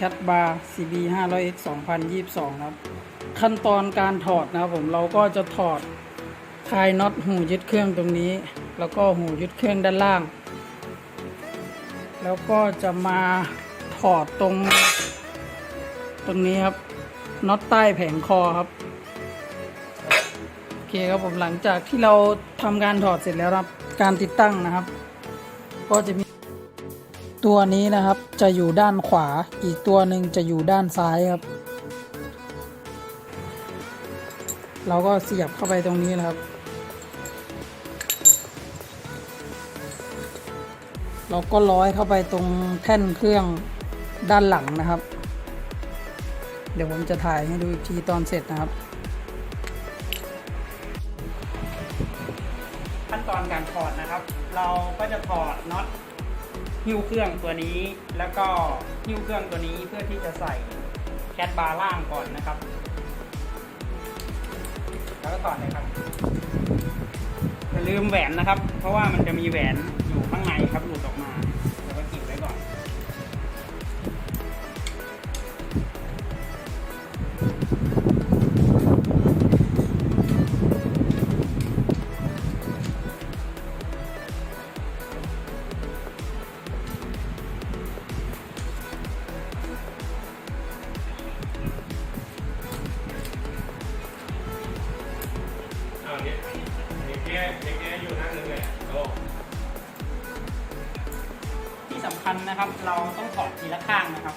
Cat Bar CB 500X 2022 ครับ ขั้นตอนการถอดนะครับผมเราก็จะถอดคลายน็อตหูยึดเครื่องตรงนี้ แล้วก็หูยึดเครื่องด้านล่าง แล้วก็จะมาถอดตรง ตรงนี้ครับน็อตใต้แผงคอครับโอเคครับผมหลังจากที่เราทำการถอดเสร็จแล้วครับการติดตั้งนะครับ ก็จะมี ตัวนี้นะครับจะอยู่ด้านขวา อีกตัวหนึ่งจะอยู่ด้านซ้ายครับ เราก็เสียบเข้าไปตรงนี้นะครับ เราก็ร้อยเข้าไปตรงแท่นเครื่องด้านหลังนะครับ เดี๋ยวผมจะถ่ายให้ดูอีกทีตอนเสร็จนะครับ ขั้นตอนการถอดนะครับ เราก็จะถอดน็อต หิ้วเครื่องตัวนี้ แล้วก็หิ้วเครื่องตัวนี้เพื่อที่จะใส่แคดบาร์ล่างก่อนนะครับ แล้วก็ต่อเลยครับอย่าลืมแหวนนะครับ เพราะว่ามันจะมีแหวนอยู่ข้างในครับหลุดออกมา เด็กแก่เด็กแก่อยู่นั่นนึงเลยโอ้ที่สำคัญนะครับ เราต้องถอดทีละข้างนะครับ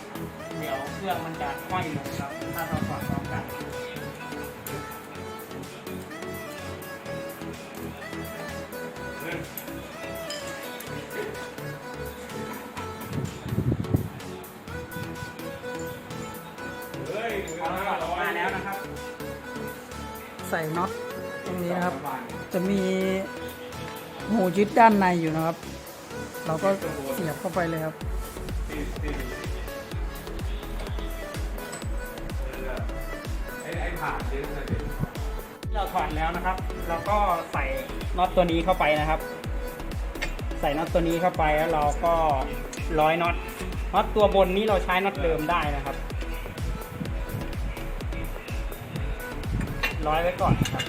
เดี๋ยวเครื่องมันจะห้อยลงครับ ถ้าเราถอดพร้อมกันเฮ้ยเอาละครับออกมาแล้วนะครับ ใส่น็อต ตรงนี้นะครับ จะมีหูยึดด้านในอยู่นะครับ เราก็เสียบเข้าไปเลยครับตีตีไอ้ไอ้ผ่านเยอะเลยเราถอดแล้วนะครับ เราก็ใส่น็อตตัวนี้เข้าไปนะครับ ใส่น็อตตัวนี้เข้าไปแล้วเราก็ร้อยน็อตน็อตตัวบนนี้เราใช้น็อตเดิมได้นะครับ ร้อยไว้ก่อนครับ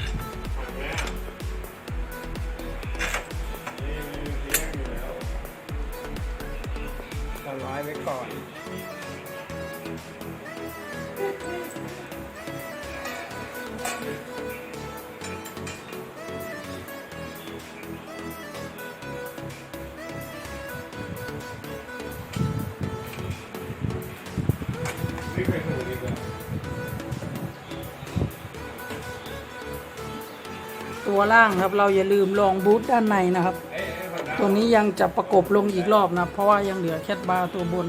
ไว้ก่อนตัวล่างครับ เราอย่าลืมลองบูทด้านในนะครับ ตัวนี้ยังจะประกบลงอีกรอบนะ เพราะว่ายังเหลือแคทบาร์ตัวบน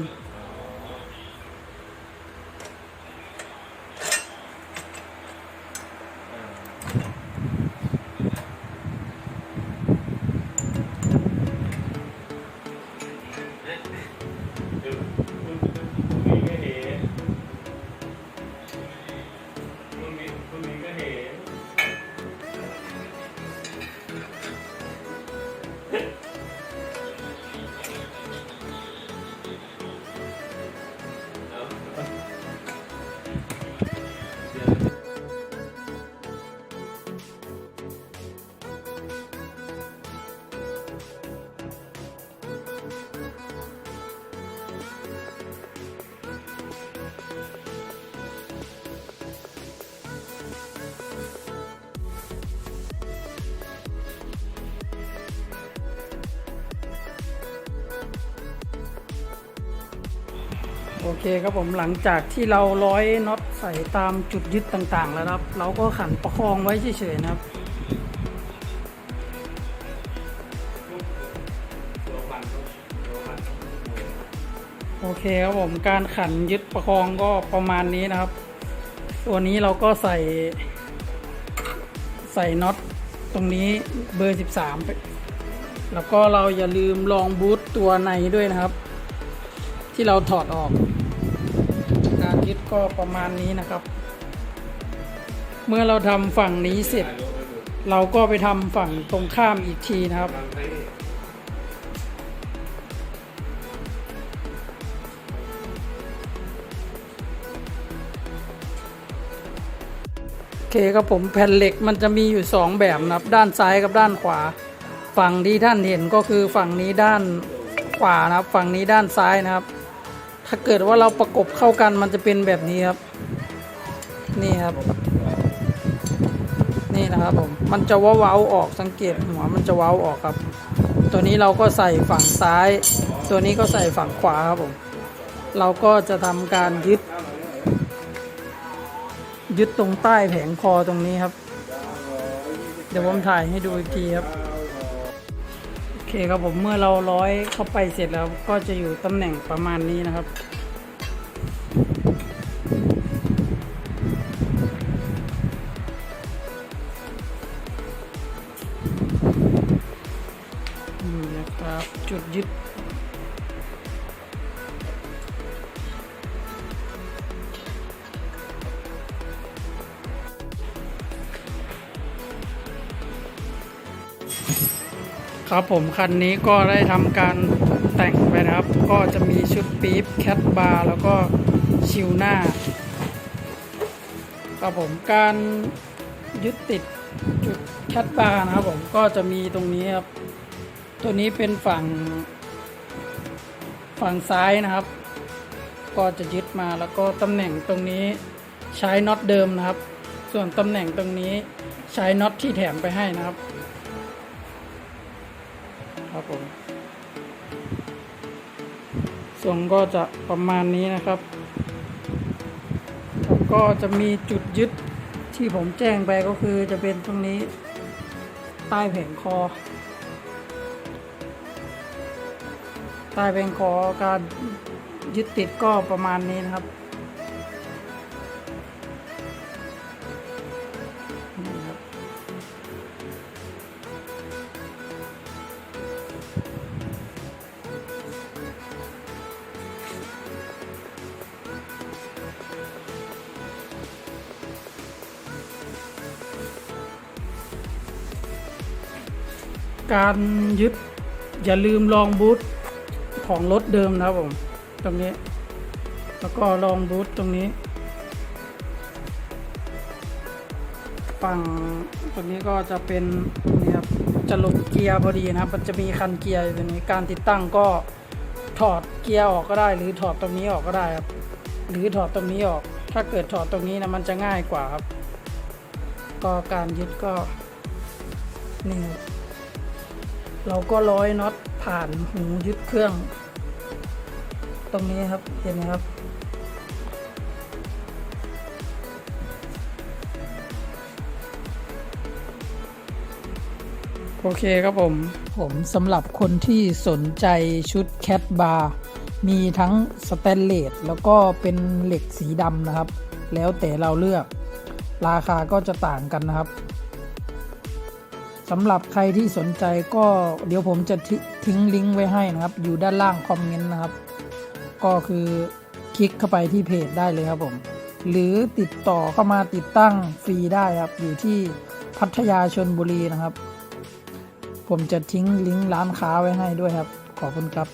โอเคครับผมหลังจากที่เราร้อยน็อตใส่ตามจุดยึดต่างๆ แล้วครับ เราก็ขันประคองไว้เฉยๆนะครับโอเคครับผมการขันยึดประคองก็ประมาณนี้นะครับ ตัวนี้เราก็ใส่ ใส่น็อตตรงนี้เบอร์ 13 แล้วก็เราอย่าลืมลองบูทตัวในด้วยนะครับ ที่เราถอดออก ก็ประมาณนี้นะครับ เมื่อเราทำฝั่งนี้เสร็จ เราก็ไปทำฝั่งตรงข้ามอีกทีนะครับ โอเคครับผมแผ่นเหล็กมันจะมีอยู่ 2 แบบนะครับ ด้านซ้ายกับด้านขวา ฝั่งที่ท่านเห็นก็คือฝั่งนี้ด้านขวานะครับ ฝั่งนี้ด้านซ้ายนะครับ ถ้าเกิดว่าเราประกบเข้ากันมันจะเป็นแบบนี้ครับ นี่ครับ นี่นะครับผม มันจะว้าๆออกสังเกตหัวมันจะว้าออกครับ ตัวนี้เราก็ใส่ฝั่งซ้าย ตัวนี้ก็ใส่ฝั่งขวาครับผม เราก็จะทำการยึด ยึดตรงใต้แผงคอตรงนี้ครับ เดี๋ยวผมถ่ายให้ดูอีกทีครับ เคครับผมเมื่อเราร้อยเข้าไปเสร็จแล้วก็จะอยู่ตำแหน่งประมาณนี้นะครับ ครับผมคันนี้ก็ได้ทำการแต่งไปนะครับ ก็จะมีชุดปี๊บแคทบาร์แล้วก็ชิวหน้า ครับผมการยึดติดจุดแคทบาร์นะครับผมก็จะมีตรงนี้ครับ ตัวนี้เป็นฝั่ง ฝั่งซ้ายนะครับ ก็จะยึดมาแล้วก็ตำแหน่งตรงนี้ใช้น็อตเดิมนะครับ ส่วนตำแหน่งตรงนี้ใช้น็อตที่แถมไปให้นะครับ ครับผมทรงก็จะประมาณนี้นะครับแล้วก็จะมีจุดยึดที่ผมแจ้งไปก็คือจะเป็นตรงนี้ใต้แผงคอ ใต้แผงคอการยึดติดก็ประมาณนี้นะครับ การยึดอย่าลืมลองบูทของรถเดิมนะครับผมตรงนี้ แล้วก็ลองบูทตรงนี้ ฝั่งตรงนี้ก็จะเป็นนี่ครับจะลงเกียร์พอดีนะครับ มันจะมีคันเกียร์อยู่ตรงนี้การติดตั้งก็ถอดเกียร์ออกก็ได้ หรือถอดตรงนี้ออกก็ได้ครับหรือถอดตรงนี้ออก ถ้าเกิดถอดตรงนี้นะมันจะง่ายกว่าครับ ก็การยึดก็นี่ครับ เราก็ร้อยน็อตผ่านหูยึดเครื่อง ตรงนี้ครับเห็นไหมครับ โอเคครับผม ผมสำหรับคนที่สนใจชุดแคทบาร์มีทั้งสแตนเลสแล้วก็เป็นเหล็กสีดำนะครับ แล้วแต่เราเลือก ราคาก็จะต่างกันนะครับ สำหรับใครที่สนใจก็เดี๋ยวผมจะทิทิ้งลิงก์ไว้ให้นะครับ อยู่ด้านล่างคอมเมนต์นะครับ ก็คือคลิกเข้าไปที่เพจได้เลยครับผม หรือติดต่อเข้ามาติดตั้งฟรีได้ครับ อยู่ที่พัทยาชนบุรีนะครับ ผมจะทิ้งลิงก์ร้านค้าไว้ให้ด้วยครับ ขอบคุณครับ